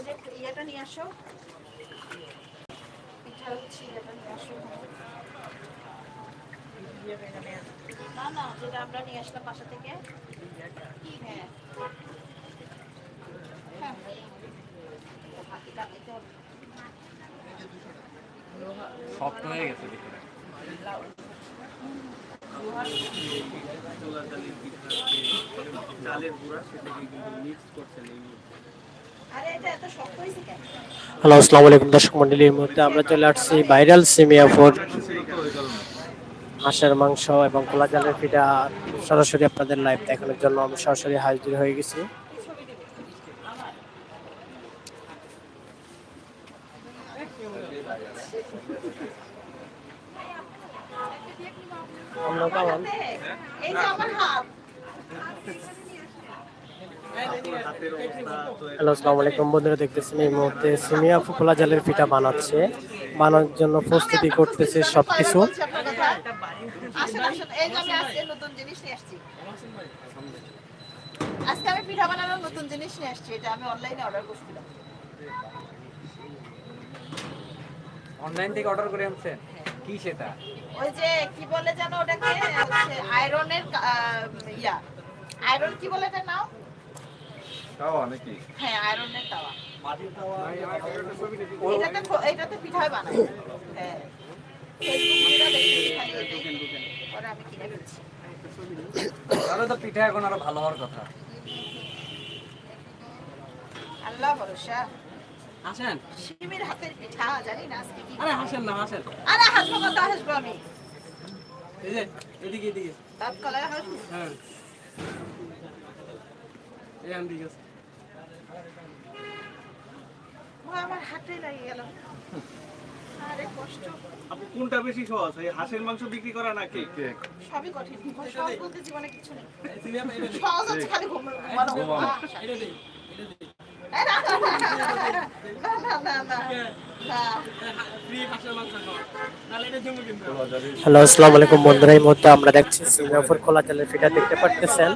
ওই যে ইয়েটা নিয়ে আসো। পিঠা হচ্ছে ইয়েটা নিয়ে আসো। না না যেটা আমরা নিয়ে আসলাম বাসা থেকে। হ্যাঁ। হ্যাঁ। হবে। শক্ত হয়ে গেছে ভিতরে চালের গুঁড়া সেটাকে কিন্তু মিক্স করছেন এই হ্যালো, আসসালামু আলাইকুম দর্শক মন্ডলী, এই মুহূর্তে আমরা চলে আসছি ভাইরাল সেমিয়া ফোর। হাঁসের মাংস এবং খোলা জালের পিঠা সরাসরি আপনাদের লাইভ দেখানোর জন্য আমি সরাসরি হাজির হয়ে গেছি। আমরা কেমন এই যে আমার হাত হাতের অবস্থা তো হ্যালো আসসালামু আলাইকুম। বন্ধুরা দেখতেছেন এই মুহূর্তে সিমিয়া খোলা জালের পিঠা বানাচ্ছে। বানানোর জন্য প্রস্তুতি করতেছে যে আমি আজকে নতুন জিনিস নিয়ে আসছি। আজকে আমি পিঠা বানানোর নতুন জিনিস নিয়ে আসছি এটা আমি অনলাইনে অর্ডার করছিলাম। অনলাইন থেকে অর্ডার করে আনছেন? কি সেটা? ওই যে কি বলে জানো ওটাকে? আয়রনের ইয়া। আয়রন কি বলে এটার নাম? তাওয়া নাকি? হ্যাঁ আয়রনের তাওয়া এটাতে পিঠা হ্যাঁ। তাহলে তো পিঠা এখন আরও ভালো হওয়ার কথা। আল্লাহ ভরসা। আসেন শিমির হাতের পিঠা জানি না আজকে কি। আরে হাসেন না হাসেন। আরে হাসবো কত হাসবো আমি? এই যে এদিকে এদিকে। কলায় হাসবো? হ্যাঁ। এই ও আমার হাতে লাগে গেল। আরে কষ্ট। আপনি কোনটা বেশি সহজ এই হাঁসের মাংস বিক্রি করা নাকি সবই কঠিন। সহজ বলতে জীবনে কিছু নেই। সহজ হচ্ছে খালি ঘুমানো। এই না, না, না। হ্যালো আসসালামু আলাইকুম বন্ধুরা এই মুহূর্তে আমরা দেখছি সিঙ্গাপুর খোলা জালের পিঠা দেখতে পারতেছেন।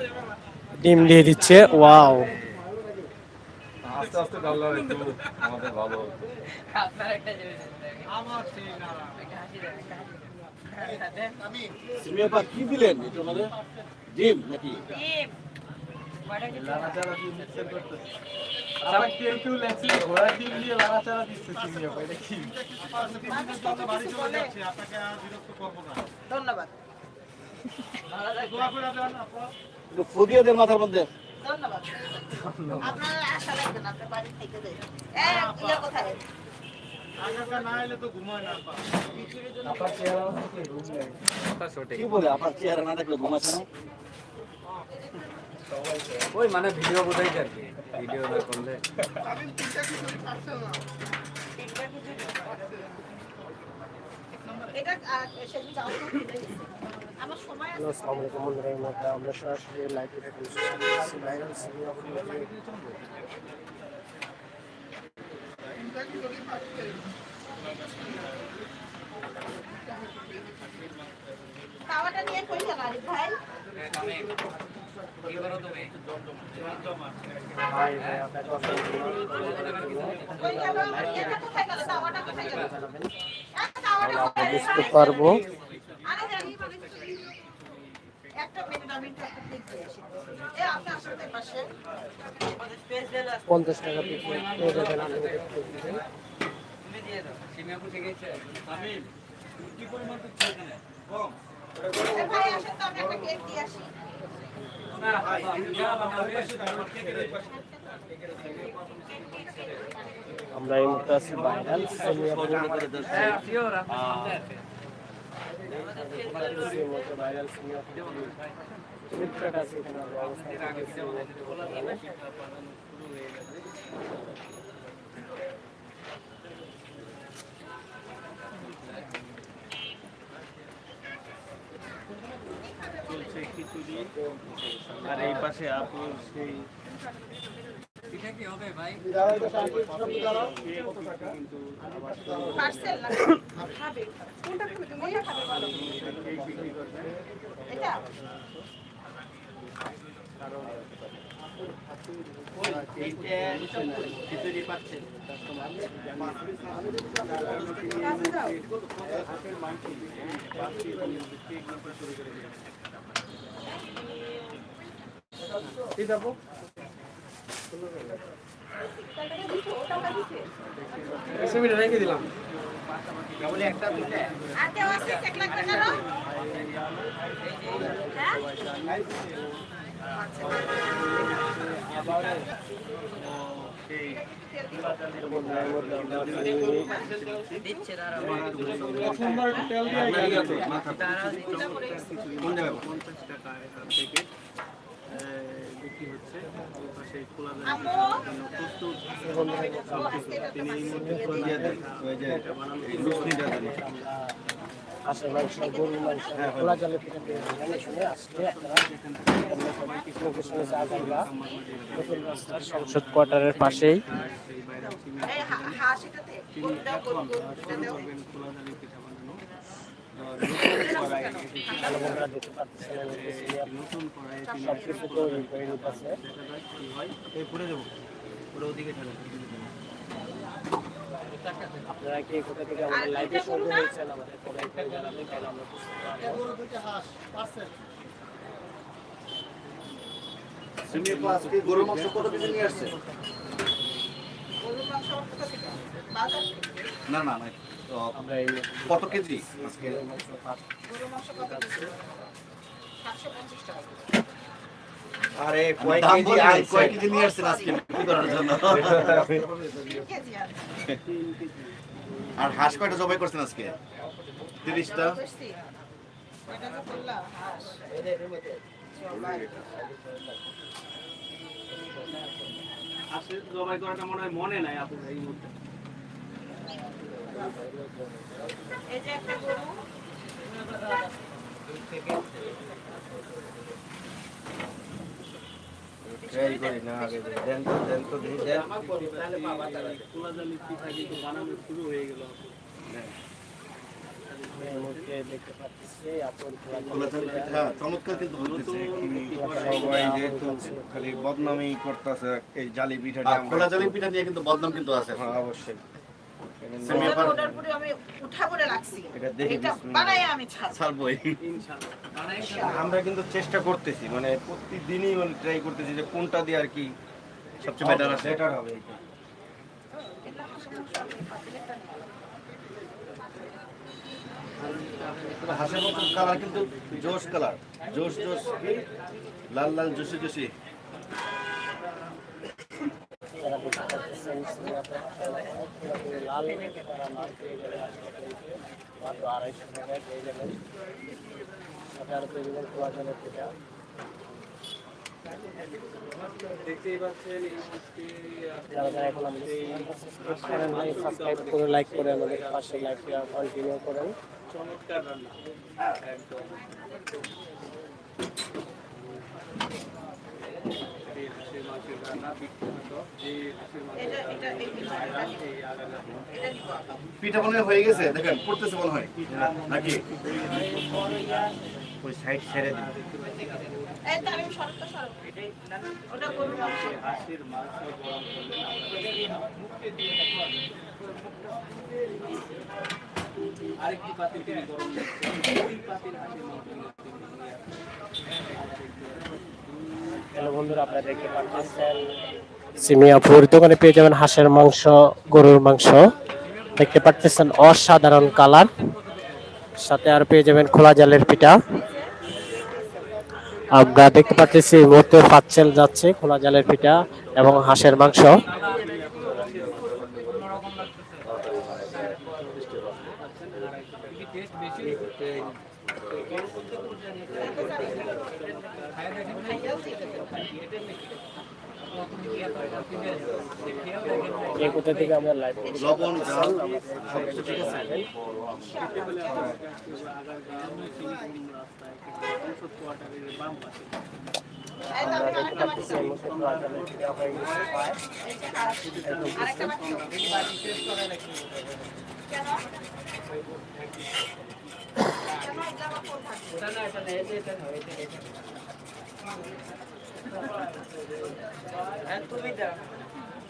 ডিম দিয়ে দিচ্ছে ওয়াও। আস্তে আস্তে একটু আমাদের ভালো হতো। কি দিলেন? এটা আমাদের ডিম নাকি? ডিম। আবার কেউ কেউ লেখছে ঘোড়ার ডিম দিয়ে লাড়াচাড়া দিচ্ছে চিনি এটা কি? মানুষ কত কিছু বলে। আপনাকে আর বিরক্ত করব না। ধন্যবাদ। মাথার মধ্যে। ধন্যবাদ। আপনার আশা আপনার বাড়ি থেকে কোথায়? না ওই মানে ভিডিও বোঝাই আর কি ভিডিও না? করলে এটা সেদিন হ্যালো আসসালামু আলাইকুম বন্ধুরা এই মুহূর্তে আমরা সরাসরি লাইভে তাওয়াটা নিয়ে কই গেল? ভাই কি করো পঞ্চাশ টাকা পিস আমরা এই মুহূর্তে আছি ভাইরাল সিমিয়া হ্যাঁ ফ্লিপকার্ট আর এই পাশে আপু সেই পিঠা কি হবে ভাই কিন্তু কোনটা খাবে কোনটা খাবে বলো এটা টাকাটা দিছো? টাকা দিছে? রেখে দিলাম আর বিক্রি হচ্ছে খোলা? প্রস্তুত তিনি এই মধ্যে হাঁসের মাংস গরুর মাংস খোলা জলের পিঠা দিয়ে জেনে শুনে আসলে আপনারা নতুন রাস্তার সংসদ কোয়ার্টারের পাশেই। জালি নতুন কড়াই সব কিছু তৈরি করে কি হয়। পুরে দেবো। পুরো ওদিকে ঠেলে আপনারা কি কোথা থেকে আমাদের লাইভে সঙ্গে হয়েছেন আমাদের কমেন্ট করে জানাবেন তাহলে আমরা বুঝতে পারব আজকে গরুর মাংস কত কেজি নিয়ে আসছে গরুর মাংস কোথা থেকে? বাজার থেকে। না কত কেজি আজকে গরুর মাংস কত কেজি? 750 টাকা কেজি। আরে কয় কেজি আর কয় কেজি নিয়ে আসছেন আজকে বিক্রি করার জন্য কেজি। আর হাঁস কয়টা জবাই করছেন আজকে তিরিশটা বুঝছি? এটা যে বললাম, হাঁস। জবাই। জবাই করাটা মনে হয় মনে নাই আপনার এই মুহূর্তে এই যে একটা গরু জালি পিঠা হয়ে পিঠা চমৎকার কিন্তু হচ্ছে সবাই যেহেতু খালি বদনামি করতেছে এই জালি পিঠাটা খোলা চালের পিঠা নিয়ে কিন্তু বদনাম কিন্তু আছে। হ্যাঁ অবশ্যই। আমি উঠা করে এটা। বানাই আমি ছাড়বই। আমরা কিন্তু চেষ্টা করতেছি মানে প্রতিদিনই মানে ট্রাই করতেছি যে কোনটা দিয়ে আর কি সবচেয়ে বেটার আছে। বেটার হবে এটা। হাঁসের মতন কালার কিন্তু জোশ কালার জোশ জোশ লাল লাল জোশি জোশি যারা দেখতে পাচ্ছেন পুরোপুরি লাল লাইক করে আমাদের পাশে লাইভটা কন্টিনিউ করেন চমৎকার রান্না একদম এই হাঁসের মাংসের রান্না বিখ্যাত এই হাঁসের মাংসের এটা এটা এই পিঠাটা নিব। এই আলাদা এটা নিব পিঠা মনে হয়ে গেছে? দেখেন পড়তেছে মনে হয়। নাকি? ওই সাইড ছেড়ে দিন। আরেকটি পাতিল তিনি গরম পাতিল হাঁসের মাংস হ্যালো সিমিয়াপুর দোকানে পেয়ে যাবেন হাঁসের মাংস, গরুর মাংস। দেখতে পাচ্ছেন অসাধারণ কালার। সাথে আর পেয়ে যাবেন খোলা জালের পিঠা। আমরা দেখতে পাচ্ছি মুহূর্তে পাচ্ছেল যাচ্ছে খোলা জালের পিঠা এবং হাঁসের মাংস। এই কোথা থেকে আমরা লাইভ লবণ জাল সবকিছু ঠিক আছে? কেন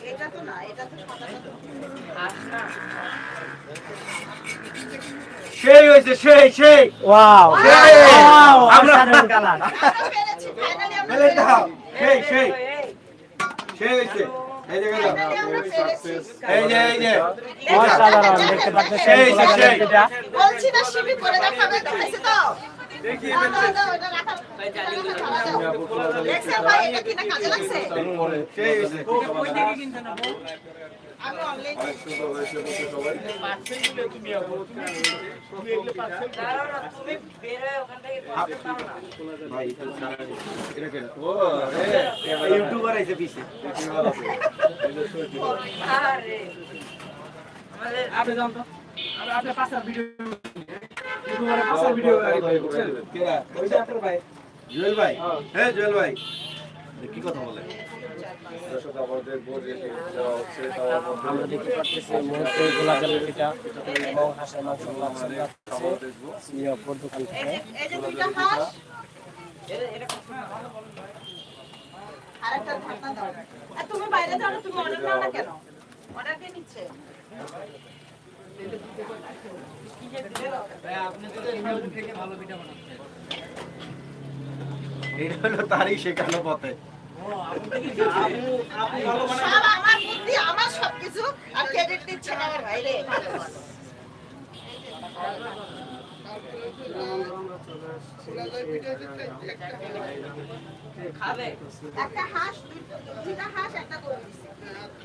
এটা তো না এটা তো সেই। হয়েছে সেই সেই ওয়াও আমরা ফেলে দাও সেই সেই। সেই হয়েছে। এই যে গেল ফাইনালি আমরা পেরেছি। এই যে এই যে। অসাধারণ দেখতে পাচ্ছেন সেই, সেই, বলছি না শিবি করে দেখাবে? দেখাইছে তো। ইউটিউবার আইছে পিছে। আপনি যান তো। আপনি- আপনি পাঁচটা ভিডিও। ইউটিউবে পাঁচটা ভিডিও বুঝছেন? কেরা? ওই যে আপনার ভাই। জুয়েল ভাই? হ্যাঁ। জুয়েল ভাই। কি কথা বলে? আমরা দেখতে পাচ্ছি মুহূর্তে খোলাজালের পিঠা এবং হাঁসের মাংস সিঙ্গাপুর দোকান থেকে যে এই যে দুইটা হাঁস। আরেকটা ঢাকনা দাও। আর তুমি বাইরে যাও তুমি অর্ডার না কেন? অর্ডার কে নিচ্ছে? এটা হলো তারই শেখানো পথে। আমার বুদ্ধি আমার সবকিছু আর ক্রেডিট দিচ্ছে না আমার ভাইরে। একটা হাঁস দুইটা হাঁস একটা করে দিছি।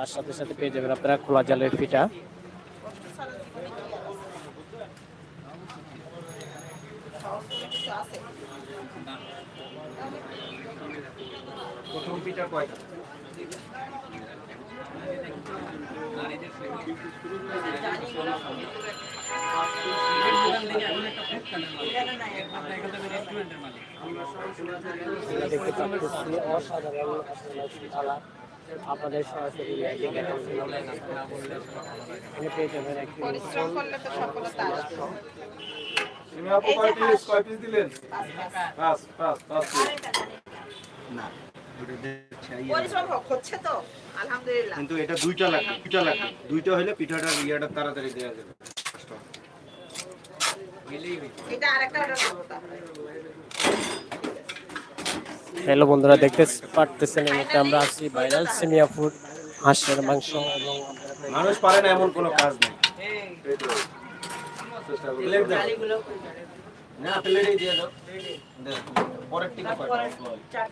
আর সাথে সাথে পেয়ে যাবেন আপনারা খোলা জালের আছে প্রথম পিঠা কয়টা দেখতে পাচ্ছি অসাধারণ আপনাদের সরাসরি পেয়ে যাবেন একটি কিন্তু এটা দুইটা লাগবে দুইটা লাগবে। দুইটা হলে পিঠাটার ইয়েটা তাড়াতাড়ি দেওয়া যাবে। এটা আরেকটা অর্ডার করব তাহলে। হ্যালো বন্ধুরা দেখতে পারতেছেন এটা আমরা আছি ভাইরাল সিমিয়া ফুড হাঁসের মাংস এবং মানুষ পারে না এমন কোনো কাজ নেই না প্লেটেই দিয়ে দাও দাও। পরের টিকা কয়টা?